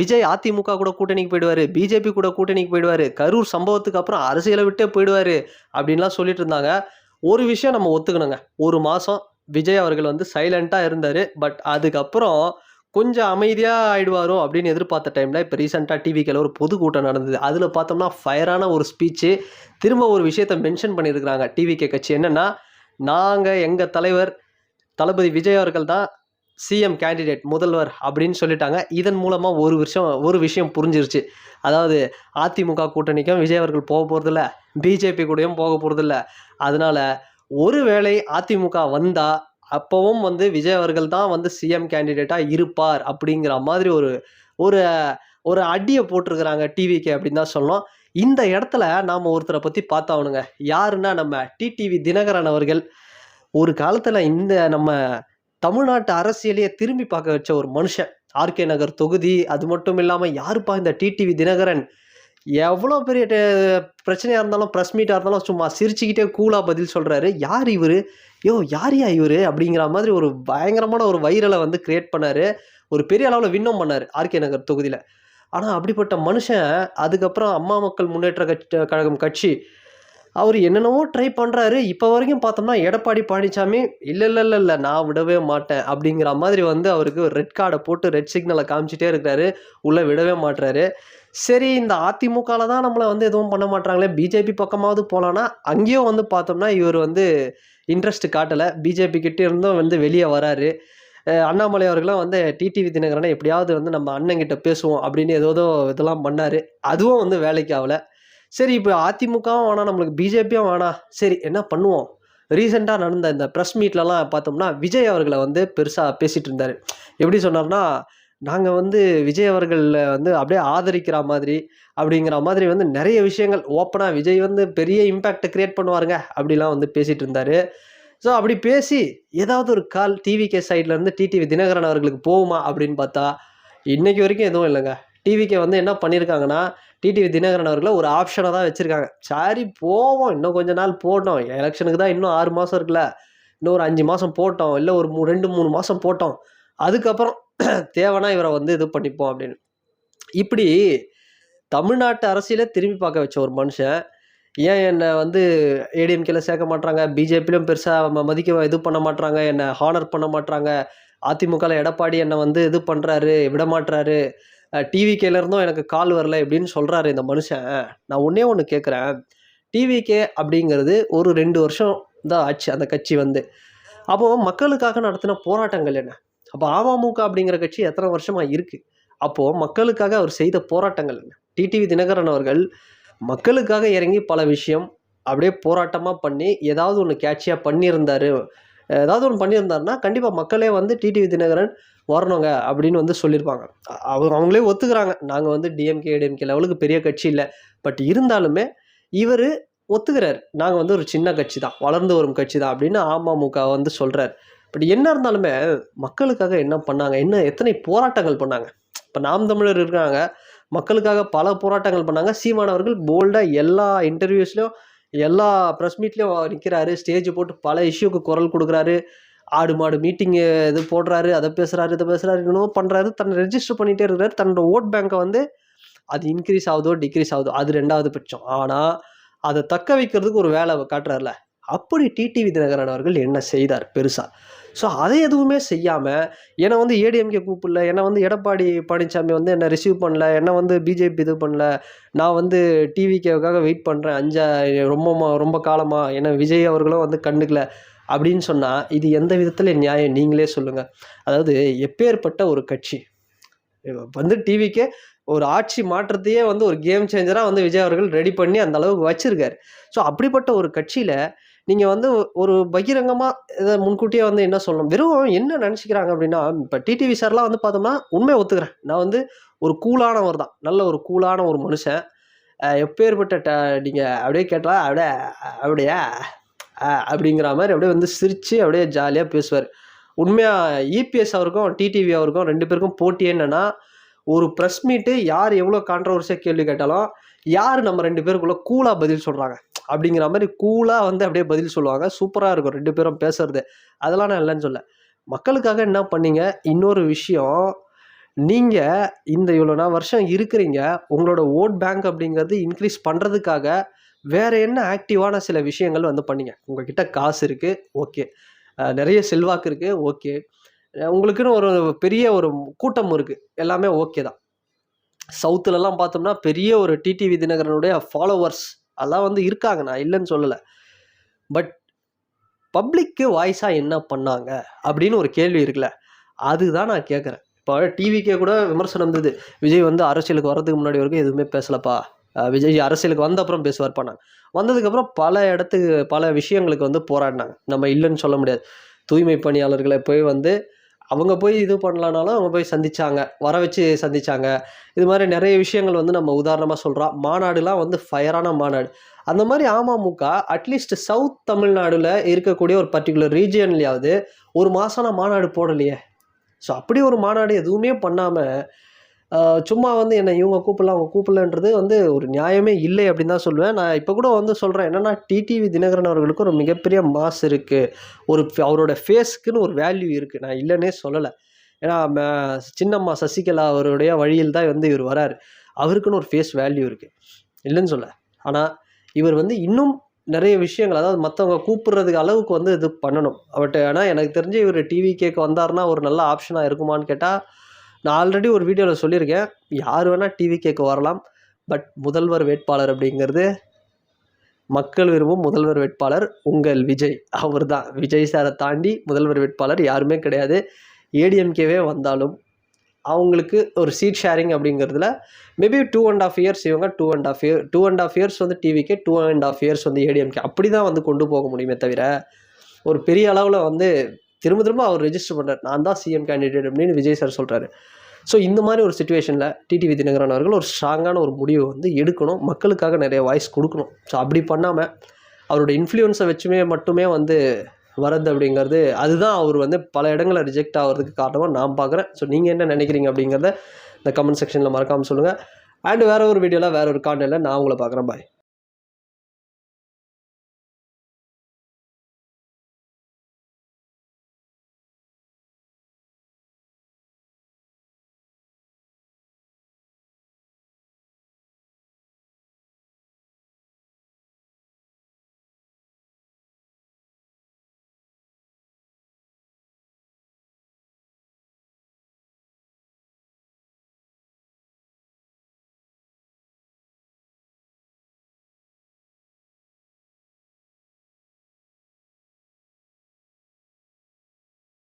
விஜய் அதிமுக கூட கூட்டணிக்கு போயிடுவார் பிஜேபி கூட கூட்டணிக்கு போயிடுவார் கரூர் சம்பவத்துக்கு அப்புறம் அரசியலை விட்டே போயிடுவார் அப்படின்லாம் சொல்லிட்டு இருந்தாங்க. ஒரு விஷயம் நம்ம ஒத்துக்கணுங்க. ஒரு மாதம் விஜய் அவர்கள் வந்து சைலண்ட்டாக இருந்தார். பட் அதுக்கப்புறம் கொஞ்சம் அமைதியாக ஆயிடுவாரோ அப்படின்னு எதிர்பார்த்த டைமில் இப்போ ரீசெண்டாக டிவிக்கில் ஒரு பொதுக்கூட்டம் நடந்தது. அதில் பார்த்தோம்னா ஃபயரான ஒரு ஸ்பீச்சு திரும்ப ஒரு விஷயத்தை மென்ஷன் பண்ணியிருக்கிறாங்க. டிவிகே கட்சி என்னென்னா நாங்கள் எங்கள் தலைவர் தளபதி விஜய் அவர்கள் தான் சிஎம் கேண்டிடேட் முதல்வர் அப்படின்னு சொல்லிட்டாங்க. இதன் மூலமாக ஒரு விஷயம் ஒரு விஷயம் புரிஞ்சிருச்சு. அதாவது அதிமுக கூட்டணிக்கும் விஜய் அவர்கள் போக போகிறதில்ல பிஜேபி கூடயும் போக போகிறதில்ல அதனால் ஒருவேளை அதிமுக வந்தால் அப்போவும் வந்து விஜய் அவர்கள் தான் வந்து சிஎம் கேண்டிடேட்டாக இருப்பார் அப்படிங்கிற மாதிரி ஒரு ஒரு ஒரு அடியை போட்டிருக்கிறாங்க டிவிக்கு அப்படின்னு தான் சொல்லணும். இந்த இடத்துல நாம் ஒருத்தரை பற்றி பார்த்தாகணுங்க. யாருன்னா நம்ம டிடிவி தினகரன் அவர்கள். ஒரு காலத்தில் இந்த நம்ம தமிழ்நாட்டு அரசியலையே திரும்பி பார்க்க வச்ச ஒரு மனுஷன். ஆர்கே நகர் தொகுதி அது மட்டும் இல்லாமல் யாருப்பா இந்த டிடிவி தினகரன்? எவ்வளோ பெரிய பிரச்சனையாக இருந்தாலும் ப்ரெஸ் மீட்டாக இருந்தாலும் சும்மா சிரிச்சுக்கிட்டே கூலாக பதில் சொல்கிறாரு யார் இவர்? யோ யாரியா இவர்? அப்படிங்கிற மாதிரி ஒரு பயங்கரமான ஒரு வைரலை வந்து கிரியேட் பண்ணார். ஒரு பெரிய அளவில் வின்னம் பண்ணார் ஆர்கே நகர் தொகுதியில். ஆனால் அப்படிப்பட்ட மனுஷன் அதுக்கப்புறம் அம்மா மக்கள் முன்னேற்ற கட்சி கழகம் கட்சி அவர் என்னென்னவோ ட்ரை பண்ணுறாரு இப்போ வரைக்கும் பார்த்தோம்னா எடப்பாடி பழனிசாமி இல்லை இல்லை இல்லை இல்லை நான் விடவே மாட்டேன். அப்படிங்கிற மாதிரி வந்து அவருக்கு ரெட் கார்டை போட்டு ரெட் சிக்னலை காமிச்சிட்டே இருக்கிறாரு. உள்ளே விடவே மாட்டுறாரு சரி இந்த அதிமுகவில் தான் நம்மளை வந்து எதுவும் பண்ண மாட்டாங்களே பிஜேபி பக்கமாவது போகலான்னா அங்கேயும் வந்து பார்த்தோம்னா இவர் வந்து இன்ட்ரெஸ்ட் காட்டலை. பிஜேபி கிட்டே இருந்தும் வந்து வெளியே வராரு. அண்ணாமலை அவர்களும் வந்து டிடிவி தினகரனை எப்படியாவது வந்து நம்ம அண்ணங்கிட்ட பேசுவோம். அப்படின்னு ஏதோ இதெல்லாம் பண்ணார். அதுவும் வந்து வேலைக்கு ஆகலை. சரி இப்போ அதிமுகவும் வேணாம் நம்மளுக்கு பிஜேபியும் வேணாம். சரி என்ன பண்ணுவோம்? ரீசெண்டாக நடந்த இந்த ப்ரெஸ் மீட்லலாம் பார்த்தோம்னா விஜய் அவர்களை வந்து பெருசாக பேசிகிட்டு இருந்தார். எப்படி சொன்னார்னா நாங்கள் வந்து விஜய் அவர்களில் வந்து அப்படியே ஆதரிக்கிற மாதிரி அப்படிங்கிற மாதிரி வந்து நிறைய விஷயங்கள் ஓப்பனாக விஜய் வந்து பெரிய இம்பேக்டை க்ரியேட் பண்ணுவாருங்க அப்படிலாம் வந்து பேசிகிட்டு இருந்தார். ஸோ அப்படி பேசி ஏதாவது ஒரு கால் டிவிகே சைட்லேருந்து டிடிவி தினகரன் அவர்களுக்கு போகுமா அப்படின்னு பார்த்தா இன்றைக்கி வரைக்கும் எதுவும் இல்லைங்க. டிவிக்கு வந்து என்ன பண்ணியிருக்காங்கன்னா டிடிவி தினகரன் அவர்களை ஒரு ஆப்ஷனை தான் வச்சுருக்காங்க. சரி போவோம். இன்னும் கொஞ்ச நாள் போட்டோம். எலெக்ஷனுக்கு தான் இன்னும் ஆறு மாதம் இருக்குல்ல. இன்னும் ஒரு அஞ்சு மாதம் போட்டோம். இல்லை ஒரு மூ ரெண்டு மூணு மாதம் போட்டோம். அதுக்கப்புறம் தேவைன்னா இவரை வந்து இது பண்ணிப்போம் அப்படின்னு. இப்படி தமிழ்நாட்டு அரசியலை திரும்பி பார்க்க வச்ச ஒரு மனுஷன் ஏன் என்னை வந்து ஏடிஎம்கேல சேர்க்க மாட்றாங்க? பிஜேபியிலும் பெருசாக மதிக்க இது பண்ண மாட்டாங்க என்னை ஹானர் பண்ண மாட்டாங்க அதிமுகவில் எடப்பாடி என்னை வந்து இது பண்ணுறாரு விட மாட்டுறாரு டிவிகேல இருந்தும் எனக்கு கால் வரல எப்படின்னு சொல்கிறாரு இந்த மனுஷன். நான் ஒன்றே ஒன்று கேட்குறேன் டிவிகே அப்படிங்கிறது ஒரு ரெண்டு வருஷம் தான் ஆச்சு அந்த கட்சி வந்து. அப்போது மக்களுக்காக நடத்தின போராட்டங்கள் என்ன? அப்போ அமமுக அப்படிங்கிற கட்சி எத்தனை வருஷமாக இருக்குது அப்போது மக்களுக்காக அவர் செய்த போராட்டங்கள் என்ன? டிடிவி தினகரன் அவர்கள் மக்களுக்காக இறங்கி பல விஷயம் அப்படியே போராட்டமாக பண்ணி ஏதாவது ஒன்று கேட்சியாக பண்ணியிருந்தார். ஏதாவது ஒன்று பண்ணியிருந்தாருன்னா கண்டிப்பாக மக்களே வந்து டிடிவி தினகரன் வரணுங்க அப்படின்னு வந்து சொல்லியிருப்பாங்க. அவங்க அவங்களே ஒத்துக்கிறாங்க. நாங்கள் வந்து டிஎம்கே ஏடிஎம்கே லெவலுக்கு பெரிய கட்சி இல்லை. பட் இருந்தாலுமே இவர் ஒத்துக்கிறார். நாங்கள் வந்து ஒரு சின்ன கட்சி தான். வளர்ந்து வரும் கட்சி தான் அப்படின்னு அமமுக வந்து சொல்கிறார் பட் என்ன இருந்தாலுமே மக்களுக்காக என்ன பண்ணாங்க? என்ன எத்தனை போராட்டங்கள் பண்ணாங்க? இப்போ நாம் தமிழர் இருக்காங்க. மக்களுக்காக பல போராட்டங்கள் பண்ணாங்க. சீமானவர்கள் போல்டாக எல்லா இன்டர்வியூஸ்லையும் எல்லா ப்ரெஸ் மீட்லேயும் நிற்கிறாரு ஸ்டேஜ் போட்டு பல இஷ்யூக்கு குரல் கொடுக்குறாரு. ஆடு மாடு மீட்டிங்கு இது போடுறாரு. அதை பேசுகிறாரு இதை பேசுகிறாரு இன்னும் பண்ணுறாரு தன்னை ரெஜிஸ்டர் பண்ணிகிட்டே இருக்கிறாரு. தன்னோட ஓட் பேங்க்கை வந்து அது இன்க்ரீஸ் ஆகுதோ டிக்ரீஸ் ஆகுதோ அது ரெண்டாவது பட்சம். ஆனால் அதை தக்க வைக்கிறதுக்கு ஒரு வேலை காட்டுறாருல. அப்படி டிடிவி தினகரன் அவர்கள் என்ன செய்தார் பெருசாக ஸோ அதை எதுவுமே செய்யாமல் என்னை வந்து ஏடிஎம்கே கூப்பிடல என்னை வந்து எடப்பாடி பழனிசாமி வந்து என்னை ரிசீவ் பண்ணல என்னை வந்து பிஜேபி இது பண்ணல நான் வந்து டிவிக்காக வெயிட் பண்ணுறேன் அஞ்சா ரொம்ப ரொம்ப காலமாக என்னை விஜய் அவர்களும் வந்து கண்டுக்கல அப்படின்னு சொன்னால் இது எந்த விதத்தில் நியாயம்? நீங்களே சொல்லுங்கள் அதாவது எப்பேற்பட்ட ஒரு கட்சி. வந்து டிவிக்கே ஒரு ஆட்சி மாற்றத்தையே வந்து ஒரு கேம் சேஞ்சராக வந்து விஜய் அவர்கள் ரெடி பண்ணி அந்த அளவுக்கு வச்சுருக்காரு. ஸோ அப்படிப்பட்ட ஒரு கட்சியில் நீங்கள் வந்து ஒரு பகிரங்கமாக இதை முன்கூட்டியே வந்து என்ன சொல்லணும்? வெறும் என்ன நினச்சிக்கிறாங்க அப்படின்னா இப்போ டிடிவி சார்லாம் வந்து பார்த்தோம்னா உண்மையை ஒத்துக்கிறேன். நான் வந்து ஒரு கூலானவர் தான். நல்ல ஒரு கூலான ஒரு மனுஷன். எப்பேற்பட்ட ட நீங்கள் அப்படியே கேட்டால் அப்படியே அப்படியே அப்படிங்கிற மாதிரி அப்படியே வந்து சிரித்து அப்படியே ஜாலியாக பேசுவார். உண்மையாக இபிஎஸ் அவருக்கும் டிடிவி அவருக்கும் ரெண்டு பேருக்கும் போட்டி என்னென்னா ஒரு ப்ரெஸ் மீட்டு யார் எவ்வளோ கான்ட்ரவர்சியாக கேள்வி கேட்டாலும் யார் நம்ம ரெண்டு பேருக்குள்ளே கூலாக பதில் சொல்கிறாங்க அப்படிங்கிற மாதிரி கூலாக வந்து அப்படியே பதில் சொல்லுவாங்க. சூப்பராக இருக்கும் ரெண்டு பேரும் பேசுறது. அதெல்லாம் நான் இல்லைன்னு சொல்ல மக்களுக்காக என்ன பண்ணீங்க? இன்னொரு விஷயம். நீங்கள் இந்த இவ்வளோ நான் வருஷம் இருக்கிறீங்க. உங்களோட ஓட் பேங்க் அப்படிங்கிறது இன்க்ரீஸ் பண்ணுறதுக்காக வேறு என்ன ஆக்டிவான சில விஷயங்கள் வந்து பண்ணீங்க? உங்ககிட்ட காசு இருக்குது ஓகே. நிறைய செல்வாக்கு இருக்குது ஓகே. உங்களுக்குன்னு ஒரு பெரிய ஒரு கூட்டம் இருக்குது எல்லாமே ஓகே தான். சவுத்துலலாம் பார்த்தோம்னா பெரிய ஒரு டிடிவி தினகரனுடைய ஃபாலோவர்ஸ் அதெல்லாம் வந்து இருக்காங்க. நான் இல்லைன்னு சொல்லலை. பட் பப்ளிக்கு வாய்ஸாக என்ன பண்ணாங்க? அப்படின்னு ஒரு கேள்வி இருக்குல்ல. அதுதான் நான் கேட்குறேன் இப்போ டிவிக்கே கூட விமர்சனம் இருந்தது. விஜய் வந்து அரசியலுக்கு வர்றதுக்கு முன்னாடி வரைக்கும் எதுவுமே பேசலப்பா. விஜய் அரசியலுக்கு வந்த அப்புறம் பேசுவார் பண்ணாங்க வந்ததுக்கப்புறம் பல இடத்துக்கு பல விஷயங்களுக்கு வந்து போராடினாங்க. நம்ம இல்லைன்னு சொல்ல முடியாது. தூய்மை பணியாளர்களை போய் வந்து அவங்க போய் இது பண்ணலனாலும் அவங்க போய் சந்திச்சாங்க வர வச்சு சந்தித்தாங்க இது மாதிரி நிறைய விஷயங்கள் வந்து நம்ம உதாரணமாக சொல்கிறோம் மாநாடுலாம் வந்து ஃபயரான மாநாடு. அந்த மாதிரி அமமுக அட்லீஸ்ட் சவுத் தமிழ்நாடுல இருக்கக்கூடிய ஒரு பர்டிகுலர் ரீஜியன்லையாவது ஒரு மாதம் மாநாடு போடலையே. ஸோ அப்படி ஒரு மாநாடு எதுவுமே பண்ணாமல் சும்மா வந்து என்னை இவங்க கூப்பிடலாம் அவங்க கூப்பிடலன்றது வந்து ஒரு நியாயமே இல்லை அப்படின்னு தான் சொல்லுவேன். நான் இப்போ கூட வந்து சொல்கிறேன் என்னென்னா டிடிவி தினகரன் அவர்களுக்கு ஒரு மிகப்பெரிய மாஸ் இருக்குது ஒரு அவரோட ஃபேஸ்க்குன்னு ஒரு வேல்யூ இருக்குது நான் இல்லைன்னே சொல்லலை. ஏன்னா சின்னம்மா சசிகலா அவருடைய வழியில் தான் வந்து இவர் வராரு. அவருக்குன்னு ஒரு ஃபேஸ் வேல்யூ இருக்குது இல்லைன்னு சொல்ல. ஆனால் இவர் வந்து இன்னும் நிறைய விஷயங்கள் அதாவது மற்றவங்க கூப்பிட்றதுக்கு அளவுக்கு வந்து இது பண்ணணும். பட் ஆனால் எனக்கு தெரிஞ்சு இவர் டிவி கேட்க வந்தாருன்னா ஒரு நல்ல ஆப்ஷனாக இருக்குமான்னு கேட்டால் நான் ஆல்ரெடி ஒரு வீடியோவில் சொல்லியிருக்கேன். யார் வேணால் டிவி கேட்க வரலாம். பட் முதல்வர் வேட்பாளர் அப்படிங்கிறது மக்கள் விரும்பும் முதல்வர் வேட்பாளர் உங்கள் விஜய். அவர் தான் விஜய் சாரை தாண்டி முதல்வர் வேட்பாளர் யாருமே கிடையாது. ஏடிஎம்கேவே வந்தாலும் அவங்களுக்கு ஒரு சீட் ஷேரிங் அப்படிங்கிறதுல maybe two and half years இவங்க two and half year two and half years வந்து டிவிக்கே டூ அண்ட் ஆஃப் இயர்ஸ் வந்து ஏடிஎம்கே அப்படி தான் வந்து கொண்டு போக முடியுமே தவிர ஒரு பெரிய அளவில் வந்து திரும்ப திரும்ப அவர் ரெஜிஸ்டர் பண்ணுறாரு நான் தான் சிஎம் கேண்டிடேட் அப்படின்னு விஜய் சார் சொல்கிறாரு ஸோ இந்த மாதிரி ஒரு சுச்சுவேஷனில் டிடிவி தினகரன் அவர்கள் ஒரு ஸ்ட்ராங்கான ஒரு முடிவை வந்து எடுக்கணும். மக்களுக்காக நிறைய வாய்ஸ் கொடுக்கணும். ஸோ அப்படி பண்ணாமல் அவரோட இன்ஃப்ளூயன்ஸை வச்சுமே மட்டுமே வந்து வரது அப்படிங்கிறது அதுதான் அவர் வந்து பல இடங்களில் ரிஜெக்ட் ஆகிறதுக்கு காரணமாக நான் பார்க்குறேன். ஸோ நீங்கள் என்ன நினைக்கிறீங்க அப்படிங்கிறத இந்த கமெண்ட் செக்ஷனில் மறக்காமல் சொல்லுங்கள் அண்ட் வேறு ஒரு வீடியோவில் வேறு ஒரு காண்டனில் நான் உங்களை பார்க்குறேன். பாய்